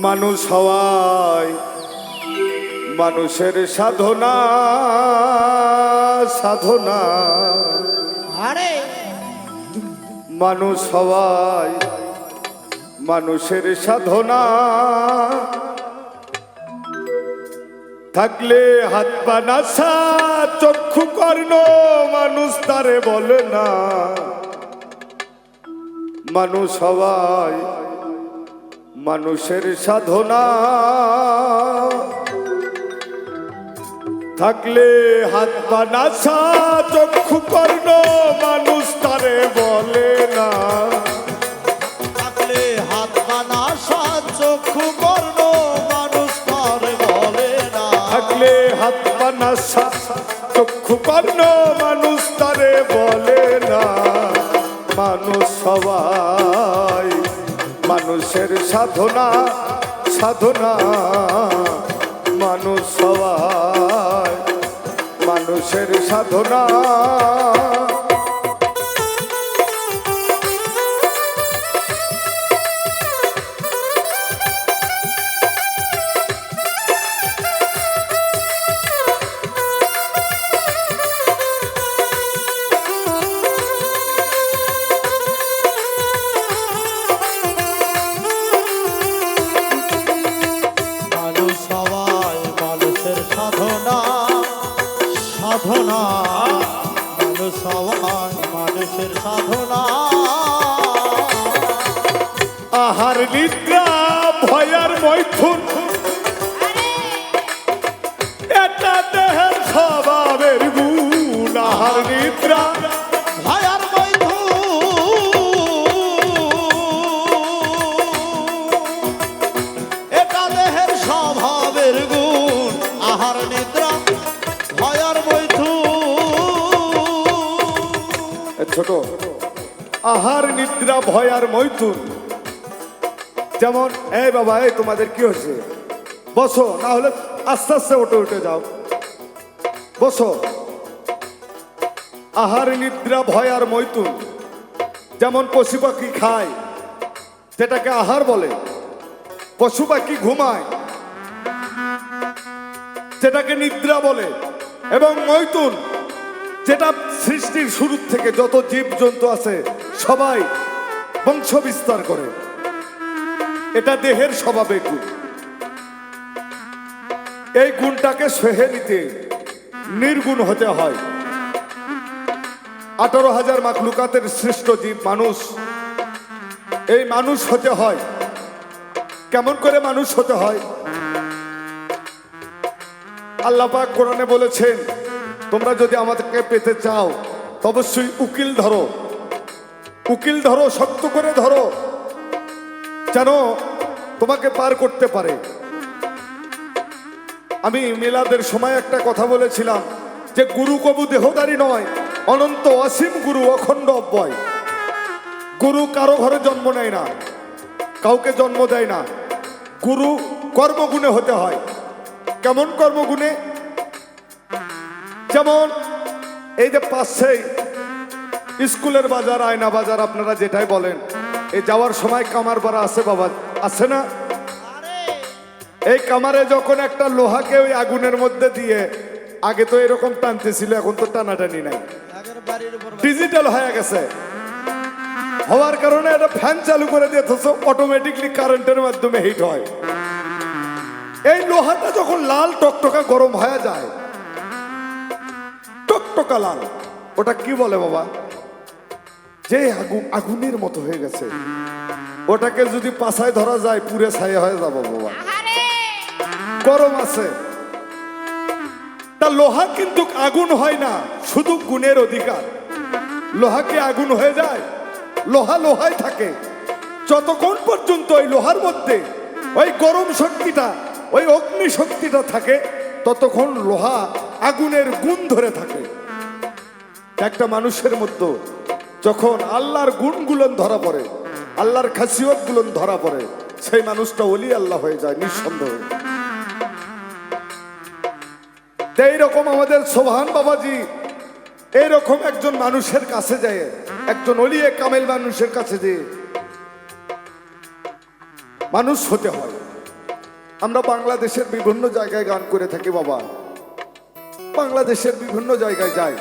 মানুষ হওয়ায় মানুষের সাধনা সাধনা। আরে। মানুষ হওয়ায় মানুষের সাধনা। থাকলে হাত পা নাসা চক্ষু কর্ণ মানুষ তারে বলে না। মানুষ হওয়ায় মানুষের সাধনা। থাকলে হাত পা চক্ষু কর্ণ মানুষ তারে বলে না। থাকলে হাত বানা চক্ষু বর্ণ মানুষ তার বলে না। থাকলে হাত পা চক্ষু কর্ণ সাধনা সাধনা মানুষ সবাই মানুষের সাধনা। সাধনা সবাই মানুষের আহার নিদ্রা আহার, নিদ্রা, ভয় আর মৈথুন। যেমন এই বাবা এই তোমাদের কি হয়েছে? বসো, না হলে আস্তে আস্তে উঠে উঠে যাও। বসো। আহার, নিদ্রা, ভয় আর মৈথুন। যেমন পশু পাখি খায়, যেটাকে আহার বলে। পশু পাখি ঘুমায়, যেটাকে নিদ্রা বলে। এবং মৈথুন, যেটা সৃষ্টির শুরু থেকে যত জীব জন্তু আছে সবাই বংশ বিস্তার করে। এটা দেহের স্বভাবে গুণ। এই গুণটাকে সহে নিতে নির্গুণ হতে হয়। আঠারো হাজার মাখলুকাতের শ্রেষ্ঠ জীব মানুষ, এই মানুষ হতে হয়। কেমন করে মানুষ হতে হয়? আল্লাহ পাক কোরআনে বলেছেন, তোমরা যদি আমাদেরকে পেতে চাও অবশ্যই উকিল ধরো। উকিল ধরো, শক্ত করে ধরো, যেন তোমাকে পার করতে পারে। আমি মিলাদের সময় একটা কথা বলেছিলাম, যে গুরু কবু দেহদারি নয়, অনন্ত অসীম গুরু অখণ্ড অব্যয়। গুরু কারও ঘরে জন্ম নেয় না, কাউকে জন্ম দেয় না। গুরু কর্মগুণে হতে হয়। কেমন কর্মগুণে? যেমন এই যে পাশেই স্কুলের বাজার, আয়না বাজার, আপনারা যেটাই বলেন। এই যাওয়ার সময় কামার পাড়া আছে বাবা, আছে না? এই কামারে যখন একটা লোহাকে ওই আগুনের মধ্যে দিয়ে, আগে তো এরকম টানতেছিল, এখন তো টানাটানি নাই। ডিজিটাল হয়ে গেছে। হওয়ার কারণে এটা ফ্যান চালু করে দিতেছ অটোমেটিকলি কারেন্টের মাধ্যমে হিট হয়। এই লোহাটা যখন লাল, টকটকা গরম হয়ে যায়, টকটকা লাল, ওটা কি বলে বাবা? যে আগুন আগুনের মতো হয়ে গেছে। ওটাকে যদি পাছায় ধরা যায় পুরে ছাই হয়ে যাব বাবা। গরম আছে। তা লোহা কিন্তু আগুন হয় না শুধু গুণের অধিকার। লোহা কি আগুন হয়ে যায়? লোহা লোহাই থাকে। যতক্ষণ পর্যন্ত ওই লোহার মধ্যে ওই গরম শক্তিটা ওই অগ্নি শক্তিটা থাকে ততক্ষণ লোহা আগুনের গুণ ধরে থাকে। একটা মানুষের মধ্যে যখন আল্লাহর গুণগুলো ধরা পড়ে, আল্লাহর খাসিয়ত ধরা পড়ে, সেই মানুষটা অলি আল্লাহ হয়ে যায়, নিঃসন্দেহে। এইরকম আমাদের সোহান বাবাজি, এইরকম একজন মানুষের কাছে যায়, একজন অলিয়ে কামেল মানুষের কাছে যে মানুষ হতে হয়। আমরা বাংলাদেশের বিভিন্ন জায়গায় গান করে থাকি বাবা। বাংলাদেশের বিভিন্ন জায়গায় যাই।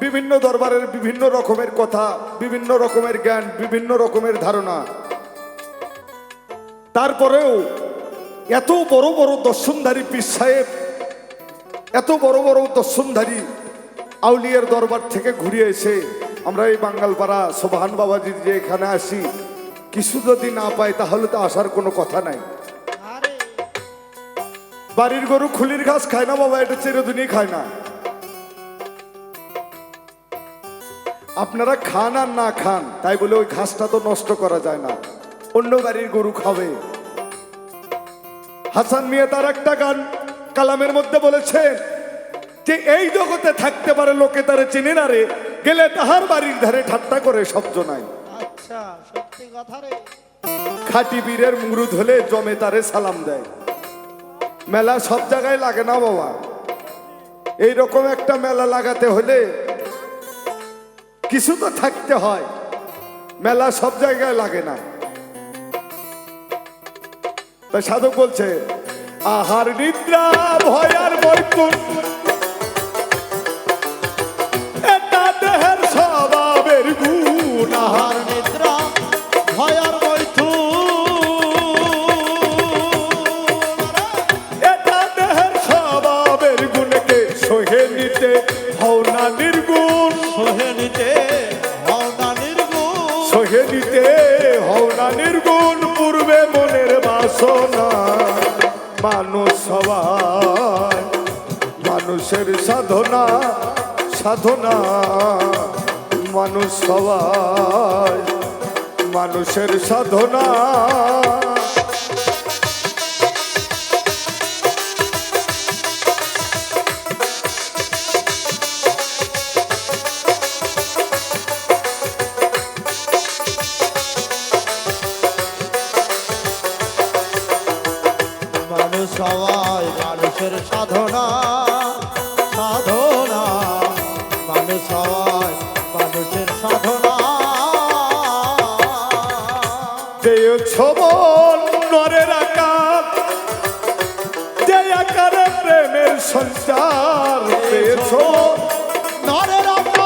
বিভিন্ন দরবারের বিভিন্ন রকমের কথা বিভিন্ন রকমের জ্ঞান বিভিন্ন রকমের ধারণা। তারপরেও এত বড় বড় দর্শনধারী পীর সাহেব এত বড় বড় দর্শনধারী আউলিয়ার দরবার থেকে ঘুরে এসে আমরা এই বাঙ্গালপাড়া সোবাহান বাবাজির যে এখানে আসি কিছু যদি না পাই তাহলে তো আসার কোনো কথা নাই। আরে। বাড়ির গরু খুলির ঘাস খায় না বাবা এটা চিরদিনই খায় না। আপনারা খান আর না খান তাই বলে ওই ঘাসটা তো নষ্ট করা যায় না। অন্য বাড়ির গরু খাবে। হাসান মিয়া তার একটা গান কালামের মধ্যে বলেছে যে এই জগতে থাকতে পারে লোকে তারে চিনে না রে গেলে তাহার বাড়ির ধারে ঠাট্টা করে শব্দ নাই আচ্ছা সত্যি কথা রে। খাটি বীরের মুরুদ হলে জমে তারে সালাম দেয়। মেলা সব জায়গায় লাগে না বাবা। এই রকম একটা মেলা লাগাতে হলে কিছু তো থাকতে হয়। মেলা সব জায়গায় লাগে না। তাই সাধক বলছে, আহার নিদ্রা ভয়ার বৈকুন মানুষের সাধনা সাধনা। মানুষ সবাই মানুষের সাধনা। পেয়েছ মন নরের আকার যে আকারে প্রেমের সঞ্চার পেয়েছ নরের আকার।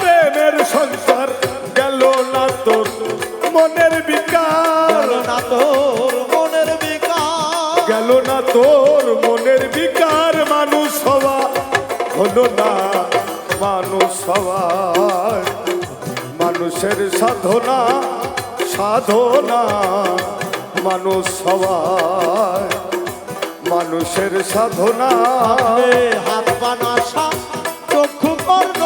প্রেমের সঞ্চার গেল না তোর মনের বিকার গেল না তোর মনের বিকার গেল না তোর মানুষের সাধনা সাধনা মানুষ সবাই। মানুষের সাধনা। হাত বানাসা চক্ষু কর্ণ,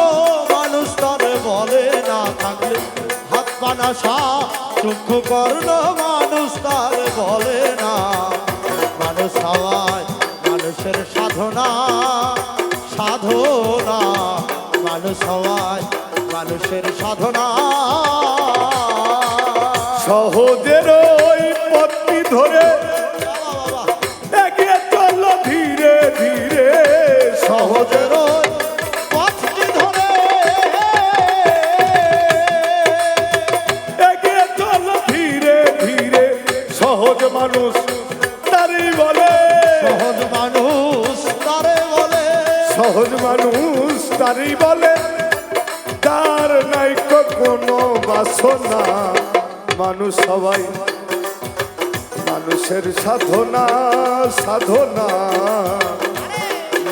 মানুষ তরে বলে না থাকলে। হাত বানাসা চক্ষু কর্ণ, মানুষ তার বলে না। মানুষ সবাই মানুষের সাধনা সাধনা। মানুষ সবাই মানুষের সাধনা। সহজের নাই কোনো বাসনা। মানুষ সবাই মানুষের সাধনা সাধনা।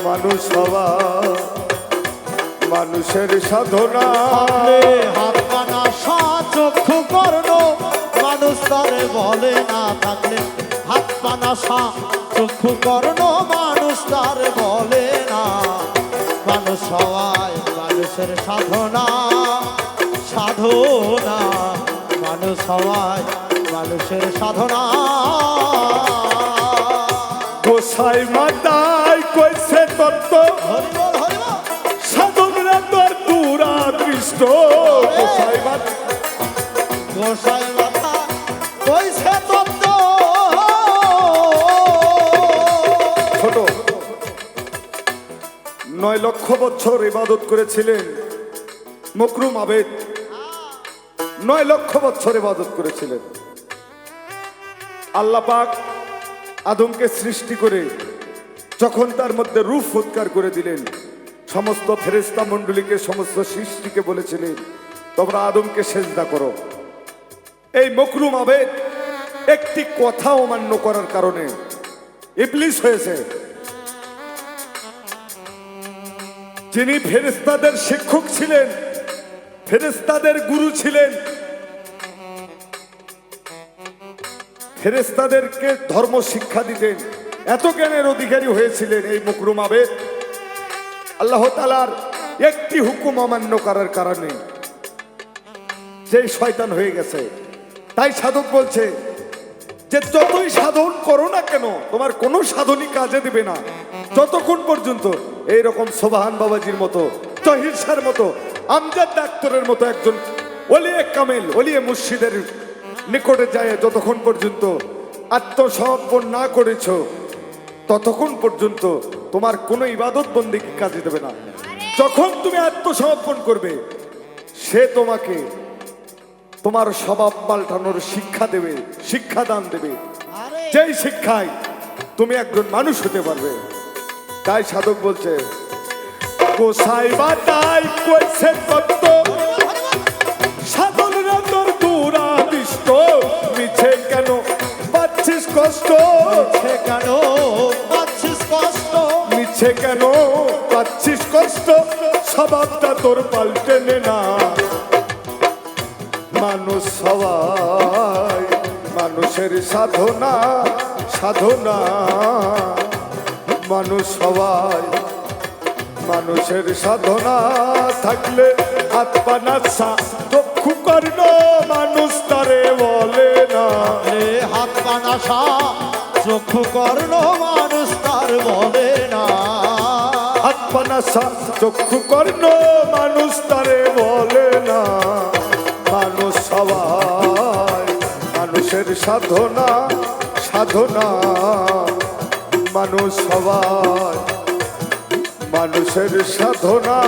মানুষ সবাই মানুষের সাধনা। হাত কানা চক্ষু কর্ণ। মানুষ তারে বলে না থাকলে হাত পানা সা চক্ষু কর্ণ। মানুষ তারে বলে না। মানুষ সবাই মানুষের সাধনা। সাধনা মানুষ সবাই মানুষের সাধনা। গোসাই মাতাই কইছে তত্ত্ব। সাধকরা তোর দূরা দৃষ্ট গোসাই মাতা গোসাই কইছে তত্ত্ব। ছোট। নয় লক্ষ বছর ইবাদত করেছিলেন মকরুম আবেদ। নয় লক্ষ বছর ইবাদত করেছিলেন। আল্লাহ পাক আদমকে সৃষ্টি করে যখন তার মধ্যে রূপ উৎকার করে দিলেন, সমস্ত ফেরেস্তা মণ্ডলীকে, সমস্ত সৃষ্টিকে বলেছিলেন, তোমরা আদমকে সেজদা করো। এই মকরুম আবেদ একটি কথা অমান্য করার কারণে ইবলিস হয়েছে। যিনি ফেরেস্তাদের শিক্ষক ছিলেন ফেরেস্তাদের গুরু ছিলেন ফেরেস্তাদেরকে ধর্ম শিক্ষা দিতেন। এত জ্ঞানের অধিকারী হয়েছিলেন এই মুকরুম আবেদ আল্লাহ তালার একটি হুকুম অমান্য করার কারণে সেই শয়তান হয়ে গেছে, তাই সাধক বলছে যে, যতই সাধন করো না কেন, তোমার কোনো সাধনই কাজে দিবে না। যতক্ষণ পর্যন্ত এই রকম সোবাহান বাবাজির মতো, তহির মতো, আমজাদ ডাক্তারের মতো একজন অলিয়ে কামেল অলিয়ে মুর্শিদের নিকটে যায় যতক্ষণ পর্যন্ত আত্মসমর্পণ না করেছ, ততক্ষণ পর্যন্ত তোমার কোনো ইবাদত বন্দি কাজে দেবে না। যখন তুমি আত্মসমর্পণ করবে, সে তোমাকে তোমার স্বভাব পাল্টানোর শিক্ষা দেবে, শিক্ষাদান দেবে। আরে যেই শিক্ষায় তুমি একজন মানুষ হতে পারবে, তাই সাধক বলছে কোসাই বাটাই কইছে কত কষ্ট। কেন পাচ্ছিস কষ্ট? মিছে কেন পাচ্ছিস কষ্ট? স্বভাবটা তোর পাল্টে নে না। মানুষ সবাই মানুষের সাধনা সাধনা। মানুষ সবাই মানুষের সাধনা থাকলে আত্মা চক্ষু কর্ণ মানুষ তারে বলে না। রে হাত পানাসা চক্ষু কর্ণ মানুষ তার বলে না। আত্মনাশা চক্ষু কর্ণ মানুষ তারে বলে না। মানুষ সবাই মানুষের সাধনা সাধনা। মানুষ সবাই মানুষের সাধনা।